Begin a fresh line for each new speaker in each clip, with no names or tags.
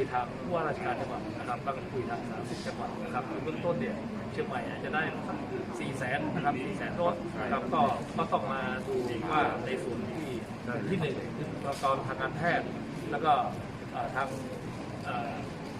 ยทางผู้ว่าราชการจังหวัดนะครับแล้วก็คุยทางสาธารณสุขจังหวัดนะครับเบื้องต้นเนี่ยเชียงใหม่อาจจะได้สี่แสนนะครับสี่แสนโดสนะครับก็ก็ต้องมาดูว่าในส่วนที่ที่หนึ่งคืออุปกรณ์ทางการแพทย์ แล้วก็ทาง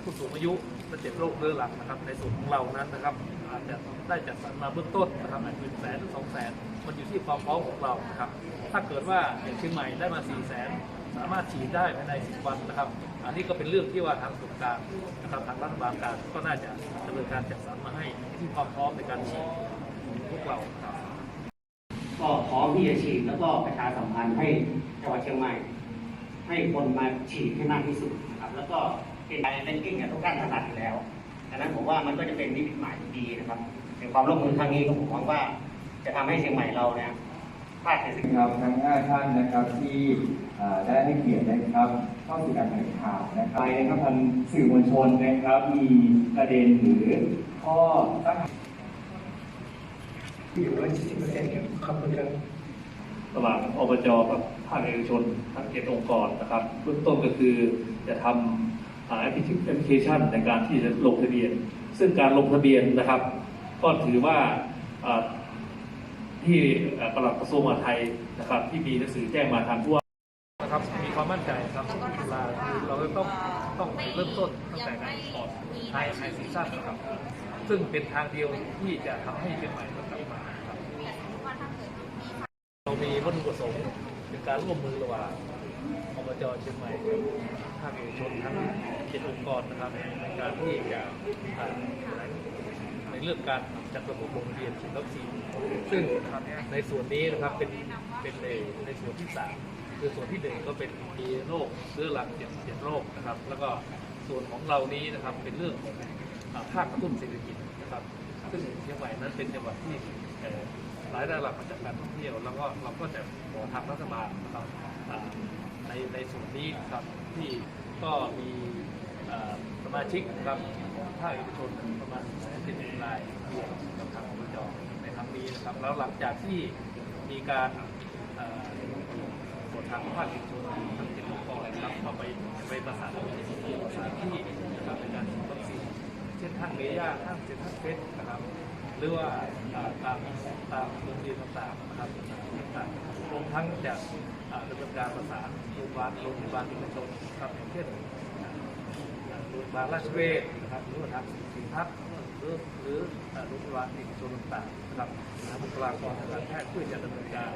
ผู้สูงอายุและเจ็บโรคเรื้อรังนะครับ ในส่วนของเรานั้นนะครับ อาจจะได้จัดสรรมาเบื้องต้นนะครับอาจจะเป็นแสนหรือสองแสนมันอยู่ที่ความพร้อมของเรานะครับ ถ้าเกิดว่าอย่างเชียงใหม่ได้มาสี่แสนสามารถฉีดได้ภายใน 10 วันนะครับ อันนี้ก็เป็นเรื่องที่ว่าทางส่วนกลางนะครับทางรัฐบาลกลางก็น่าจะดำเนินการจัดสรรมาให้ที่ความพร้อมในการฉีดพวกเราครับ
ก็พร้อมที่จะฉีดแล้วก็ประชาสัมพันธ์ให้จังหวัดเชียงใหม่ ให้คนมาฉีดให้มากที่สุดนะครับ แล้วก็ เป็นการเล่นกิ้งเนี่ยทุกท่านถนัดอยู่แล้วดังนั้นผมว่ามันก็จะเป็นนิมิตหมายที่ดีนะครับในความร่วมมือครั้งนี้ก็ผมหวังว่า จะทำให้เชียงใหม่เราเนี่ยพลาดในสิ่ง
ครับทั้งห้าท่านนะครับที่เอ่อได้ให้เกียรตินะครับเข้าสู่การแถลงข่าวนะครับไปนะครับทางสื่อมวลชนนะครับ มีประเด็นหรือข้อตั้ง
ที่อยู่ร้อยสี่สิบเปอร์เซ็นต์ครับขอบคุณครับ
ระหว่างอบจกับภาคเอกชนทั้งเจ็ดองค์กรนะครับเบื้องต้นก็คือจะทำแอปพลิเคชันในการที่จะลงทะเบียน ซึ่งการลงทะเบียนนะครับ ก็ถือว่าอ่าที่เอ่อปลัดกระทรวงมหาดไทยนะครับ ที่มีหนังสือแจ้งมาทางผู้ว่า
นะครับมีความมั่นใจครับทุกกีฬาคือเราจะต้องต้องเริ่มต้นตั้งแต่การก่อนไฮไฮซีซั่นนะครับ ซึ่งเป็นทางเดียวที่จะทำให้เชียงใหม่มันกลับมาครับเรามีวัตถุประสงค์เป็นการร่วมมือระหว่างอบจเชียงใหม่กับภาคเอกชนทั้ง เจ็ดองค์กรนะครับในการที่จะในเรื่องการจัดระบบลงเบียนฉีดวัคซีนซึ่งในส่วนนี้นะครับเป็นเป็นในในส่วนที่สามคือส่วนที่หนึ่งก็เป็นมีโรคเรื้อรังเจ็ดเจ็ดโรคนะครับ แล้วก็ส่วนของเรานี้นะครับเป็นเรื่องของภาคกระตุ้นเศรษฐกิจนะครับ ซึ่งเชียงใหม่นั้นเป็นจังหวัดที่เอ่อรายได้หลักมาจากการท่องเที่ยวแล้วก็เราก็จะขอทางรัฐบาลนะครับในในส่วนนี้ครับที่ก็มี สมาชิกนะครับของภาคเอกชนประมาณสิบเอ็ดรายรวมกับทางอบจในครั้งนี้นะครับแล้วหลังจากที่มีการเอ่อส่วนทางภาคเอกชนทั้งเจ็ดองค์กรนะครับเอาไปไปประสานสถานที่นะครับในการฉีดวัคซีนเช่นห้างเมย่าห้างเซ็นทรัลเฟสนะครับหรือว่าตามตามโรงเรียนต่างๆนะครับต่างๆรวมทั้งจะอ่าดำเนินการประสานโรงพยาบาลโรงพยาบาลเอกชนนะครับอย่างเช่น บาลราชเวชนะครับหรือว่าทางสินทัพหรือหรือโรงพยาบาลเอกชนต่างๆนะครับบุคลากรทางการแพทย์เพื่อจะดำเนินการ